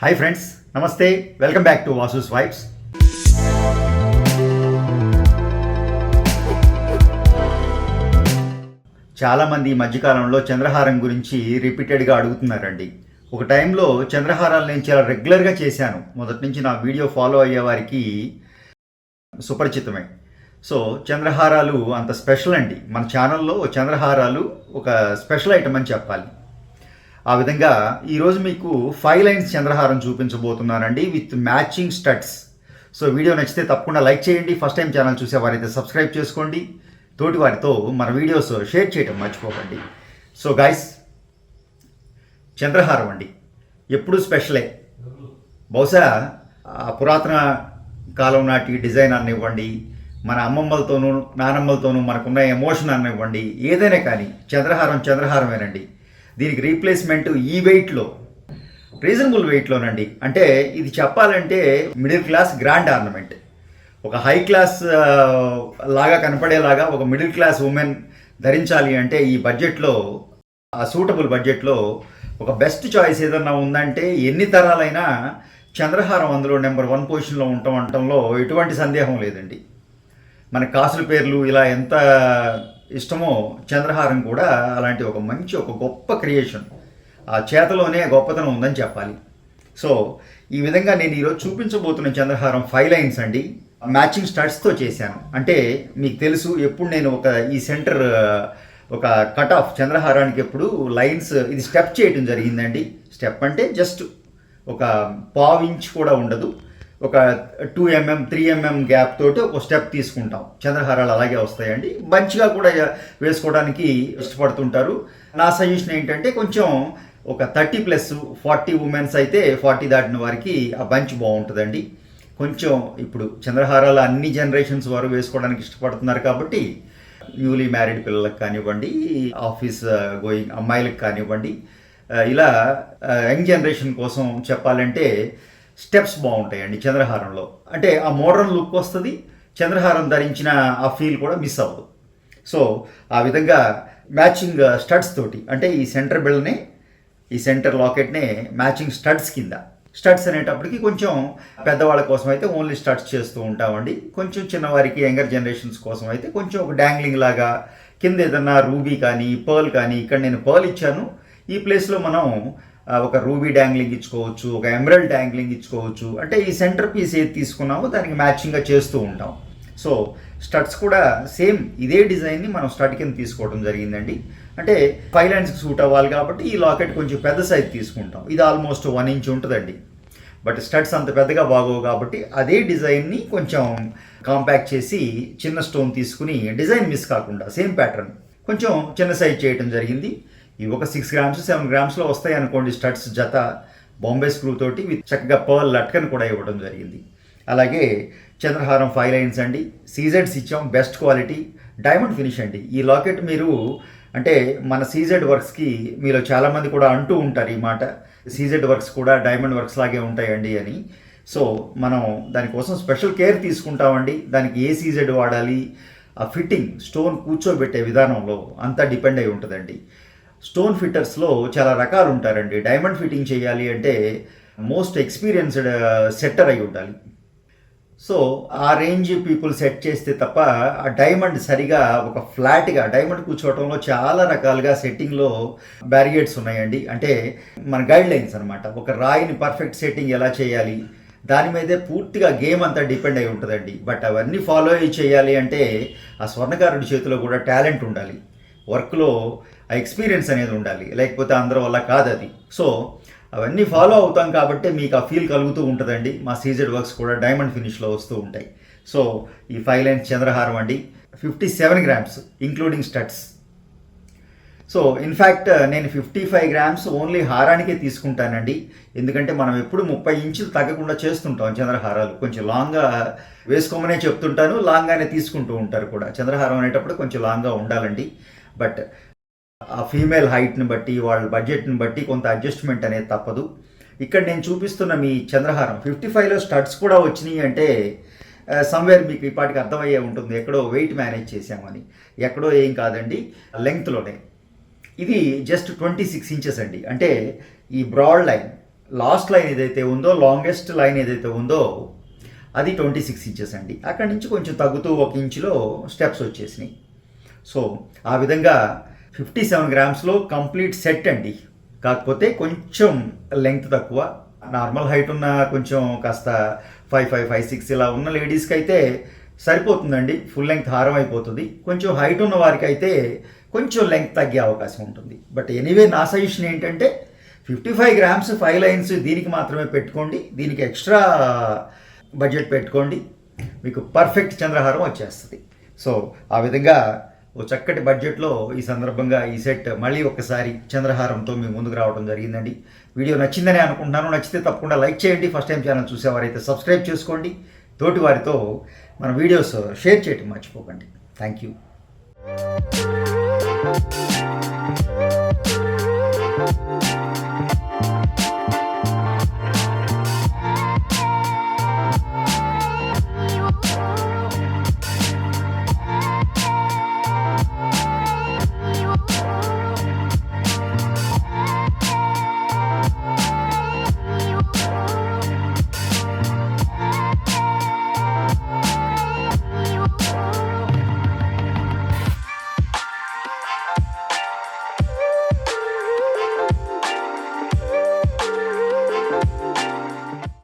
Hi friends నమస్తే welcome back to Vasu's vibes చాలామంది ఈ మధ్యకాలంలో చంద్రహారం గురించి రిపీటెడ్గా అడుగుతున్నారండి. ఒక టైంలో చంద్రహారాలు నేను చాలా రెగ్యులర్గా చేశాను. మొదటి నుంచి నా వీడియో ఫాలో అయ్యే వారికి సుపరిచితమే. సో చంద్రహారాలు అంత స్పెషల్ అండి. మన ఛానల్లో చంద్రహారాలు ఒక స్పెషల్ ఐటమ్ అని చెప్పాలి. ఆ విధంగా ఈరోజు మీకు ఫైవ్ లైన్స్ చంద్రహారం చూపించబోతున్నానండి with matching studs. So video నచ్చితే తప్పకుండా లైక్ చేయండి. ఫస్ట్ టైం ఛానల్ చూసే వారైతే సబ్స్క్రైబ్ చేసుకోండి. తోటి వారితో మన వీడియోస్ షేర్ చేయడం మర్చిపోకండి. సో గైస్ చంద్రహారం అండి. ఎప్పుడూ స్పెషలే బహుశా పురాతన కాలం నాటి డిజైన్ అనివ్వండి మన అమ్మమ్మలతోనూ నానమ్మలతోనూ మనకున్న ఎమోషన్ అనివ్వండి ఏదైనా కానీ చంద్రహారం చంద్రహారమేనండి. దీనికి రీప్లేస్మెంట్ ఈ వెయిట్లో రీజనబుల్ వెయిట్లోనండి అంటే ఇది చెప్పాలంటే మిడిల్ క్లాస్ గ్రాండ్ ఆర్నమెంట్ ఒక హై క్లాస్ లాగా కనపడేలాగా ఒక మిడిల్ క్లాస్ ఉమెన్ ధరించాలి అంటే ఈ బడ్జెట్లో ఆ సూటబుల్ బడ్జెట్లో ఒక బెస్ట్ చాయిస్ ఏదన్నా ఉందంటే ఎన్ని తరాలైనా చంద్రహారం అందులో నెంబర్ వన్ పొజిషన్లో ఉండటం అనటంలో ఎటువంటి సందేహం లేదండి. మన కాసుల పేర్లు ఇలా ఎంత ఇష్టమో చంద్రహారం కూడా అలాంటి ఒక మంచి ఒక గొప్ప క్రియేషన్ ఆ చేతలోనే గొప్పతనం ఉందని చెప్పాలి. సో ఈ విధంగా నేను ఈరోజు చూపించబోతున్న చంద్రహారం ఫైవ్ లైన్స్ అండి. మ్యాచింగ్ స్టడ్స్తో చేశాను. అంటే మీకు తెలుసు ఎప్పుడు నేను ఒక ఈ సెంటర్ ఒక కట్ ఆఫ్ చంద్రహారానికి ఎప్పుడు లైన్స్ ఇది స్టెప్ చేయడం జరిగిందండి. స్టెప్ అంటే జస్ట్ ఒక పావు ఇంచ్ కూడా ఉండదు. ఒక two mm three mm gap తోటి ఒక స్టెప్ తీసుకుంటాం. చంద్రహారాలు అలాగే వస్తాయండి. మంచిగా కూడా వేసుకోవడానికి ఇష్టపడుతుంటారు. నా సజెషన్ ఏంటంటే కొంచెం ఒక థర్టీ ప్లస్ ఫార్టీ ఉమెన్స్ అయితే ఫార్టీ దాటిన వారికి ఆ బంచ్ బాగుంటుందండి. కొంచెం ఇప్పుడు చంద్రహారాలు అన్ని జనరేషన్స్ వారు వేసుకోవడానికి ఇష్టపడుతున్నారు కాబట్టి న్యూలీ మ్యారీడ్ పిల్లలకు కానివ్వండి ఆఫీస్ గోయింగ్ uh, అమ్మాయిలకు కానివ్వండి uh, ఇలా uh, యంగ్ జనరేషన్ కోసం చెప్పాలంటే స్టెప్స్ బాగుంటాయండి చంద్రహారంలో. అంటే ఆ మోడర్న్ లుక్ వస్తుంది చంద్రహారం ధరించిన ఆ ఫీల్ కూడా మిస్ అవ్వదు. సో ఆ విధంగా మ్యాచింగ్ స్టడ్స్ తోటి అంటే ఈ సెంటర్ బెల్నే ఈ సెంటర్ లాకెట్నే మ్యాచింగ్ స్టడ్స్ కింద. స్టడ్స్ అనేటప్పటికి కొంచెం పెద్దవాళ్ళ కోసం అయితే ఓన్లీ స్టడ్స్ చేస్తూ ఉంటామండి. కొంచెం చిన్నవారికి యంగర్ జనరేషన్స్ కోసం అయితే కొంచెం ఒక డ్యాంగ్లింగ్ లాగా కింద ఏదన్నా రూబీ కానీ పర్ల్ కానీ ఇక్కడ నేను పర్ల్ ఇచ్చాను. ఈ ప్లేస్లో మనం ఒక రూబీ డ్యాంగ్లింగ్ ఇచ్చుకోవచ్చు ఒక ఎమరల్డ్ డ్యాంగ్లింగ్ ఇచ్చుకోవచ్చు. అంటే ఈ సెంటర్ పీస్ ఏది తీసుకున్నామో దానికి మ్యాచింగ్గా చేస్తూ ఉంటాం. సో స్టడ్స్ కూడా సేమ్ ఇదే డిజైన్ని మనం స్టడ్ కింద తీసుకోవడం జరిగిందండి. అంటే ఫైవ్ లైన్స్కి సూట్ అవ్వాలి కాబట్టి ఈ లాకెట్ కొంచెం పెద్ద సైజ్ తీసుకుంటాం. ఇది ఆల్మోస్ట్ వన్ ఇంచ్ ఉంటుందండి. బట్ స్టడ్స్ అంత పెద్దగా బాగోవు కాబట్టి అదే డిజైన్ని కొంచెం కాంపాక్ట్ చేసి చిన్న స్టోన్ తీసుకుని డిజైన్ మిస్ కాకుండా సేమ్ ప్యాటర్న్ కొంచెం చిన్న సైజ్ చేయడం జరిగింది. ఇవి ఒక సిక్స్ గ్రామ్స్ సెవెన్ గ్రామ్స్లో వస్తాయి అనుకోండి స్టడ్స్ జత బాంబే స్క్రూ తోటి విత్ చక్కగా పర్ల్ లట్కన్ కూడా ఇవ్వడం జరిగింది. అలాగే చంద్రహారం ఫైవ్ లైన్స్ అండి. సీజెడ్స్ ఇచ్చాం బెస్ట్ క్వాలిటీ డైమండ్ ఫినిష్ అండి. ఈ లాకెట్ మీరు అంటే మన సీజెడ్ వర్క్స్కి మీలో చాలామంది కూడా అంటూ ఉంటారు ఈ మాట. సీజెడ్ వర్క్స్ కూడా డైమండ్ వర్క్స్ లాగే ఉంటాయండి అని. సో మనం దానికోసం స్పెషల్ కేర్ తీసుకుంటామండి. దానికి ఏ సీజెడ్ వాడాలి? ఆ ఫిట్టింగ్ స్టోన్ కూర్చోబెట్టే విధానంలో అంతా డిపెండ్ అయి ఉంటుందండి. స్టోన్ ఫిట్టర్స్లో చాలా రకాలు ఉంటారండి డైమండ్ ఫిట్టింగ్ చేయాలి అంటే మోస్ట్ ఎక్స్పీరియన్స్డ్ సెట్టర్ అయి ఉండాలి. సో ఆ రేంజ్ పీపుల్ సెట్ చేస్తే తప్ప ఆ డైమండ్ సరిగా ఒక ఫ్లాట్గా డైమండ్ కూర్చోవటంలో చాలా రకాలుగా సెట్టింగ్లో బ్యారిగేట్స్ ఉన్నాయండి. అంటే మన గైడ్ లైన్స్ అనమాట ఒక రాయిని పర్ఫెక్ట్ సెట్టింగ్ ఎలా చేయాలి దాని మీదే పూర్తిగా గేమ్ అంతా డిపెండ్ అయి ఉంటుందండి. బట్ అవన్నీ ఫాలో చేయాలి అంటే ఆ స్వర్ణకారుడి చేతిలో కూడా టాలెంట్ ఉండాలి. వర్క్లో ఆ ఎక్స్పీరియన్స్ అనేది ఉండాలి. లేకపోతే అందరి వల్ల కాదు అది. సో అవన్నీ ఫాలో అవుతాం కాబట్టి మీకు ఆ ఫీల్ కలుగుతూ ఉంటుందండి. మా సీజెడ్ వర్క్స్ కూడా డైమండ్ ఫినిష్లో వస్తూ ఉంటాయి. సో ఈ ఫైవ్ లైన్స్ చంద్రహారం అండి. Fifty seven grams including studs. So in fact నేను ఫిఫ్టీ ఫైవ్ గ్రామ్స్ ఓన్లీ హారానికే తీసుకుంటానండి. ఎందుకంటే మనం ఎప్పుడు ముప్పై ఇంచులు తగ్గకుండా చేస్తుంటాం చంద్రహారాలు. కొంచెం లాంగ్గా వేసుకోమనే చెప్తుంటాను లాంగ్గానే తీసుకుంటూ ఉంటారు కూడా. చంద్రహారం అనేటప్పుడు కొంచెం లాంగ్గా ఉండాలండి. బట్ ఆ ఫీమేల్ హైట్ని బట్టి వాళ్ళ బడ్జెట్ని బట్టి కొంత అడ్జస్ట్మెంట్ అనేది తప్పదు. ఇక్కడ నేను చూపిస్తున్న మీ చంద్రహారం ఫిఫ్టీ ఫైవ్లో స్టడ్స్ కూడా వచ్చినాయి అంటే సమ్వేర్ మీకు ఇప్పటికి అర్థమయ్యే ఉంటుంది. ఎక్కడో వెయిట్ మేనేజ్ చేసామని ఎక్కడో ఏం కాదండి లెంగ్త్లోనే ఇది జస్ట్ ట్వంటీ సిక్స్ ఇంచెస్ అండి. అంటే ఈ బ్రాడ్ లైన్ లాస్ట్ లైన్ ఏదైతే ఉందో లాంగెస్ట్ లైన్ ఏదైతే ఉందో అది ట్వంటీ సిక్స్ ఇంచెస్ అండి. అక్కడి నుంచి కొంచెం తగ్గుతూ ఒక ఇంచులో స్టెప్స్ వచ్చేసినాయి. సో ఆ విధంగా ఫిఫ్టీ సెవెన్ గ్రామ్స్లో కంప్లీట్ సెట్ అండి. కాకపోతే కొంచెం లెంగ్త్ తక్కువ. నార్మల్ హైట్ ఉన్న కొంచెం కాస్త ఫైవ్ ఫైవ్ ఫైవ్ సిక్స్ ఇలా ఉన్న లేడీస్కి అయితే సరిపోతుందండి. ఫుల్ లెంగ్త్ హారం అయిపోతుంది. కొంచెం హైట్ ఉన్న వారికి అయితే కొంచెం లెంగ్త్ తగ్గే అవకాశం ఉంటుంది. బట్ ఎనీవే నా సజెషన్ ఏంటంటే fifty five grams five lines దీనికి మాత్రమే పెట్టుకోండి. దీనికి ఎక్స్ట్రా బడ్జెట్ పెట్టుకోండి. మీకు పర్ఫెక్ట్ చంద్రహారం వచ్చేస్తుంది. సో ఆ విధంగా ఓ చక్కటి బడ్జెట్లో ఈ సందర్భంగా ఈ సెట్ మళ్ళీ ఒకసారి చంద్రహారంతో మీ ముందుకు రావడం జరిగిందండి. వీడియో నచ్చిందని అనుకుంటున్నాను. నచ్చితే తప్పకుండా లైక్ చేయండి. ఫస్ట్ టైం ఛానల్ చూసేవారైతే సబ్స్క్రైబ్ చేసుకోండి. తోటి వారితో మన వీడియోస్ షేర్ చేయటం మర్చిపోకండి. Thank you.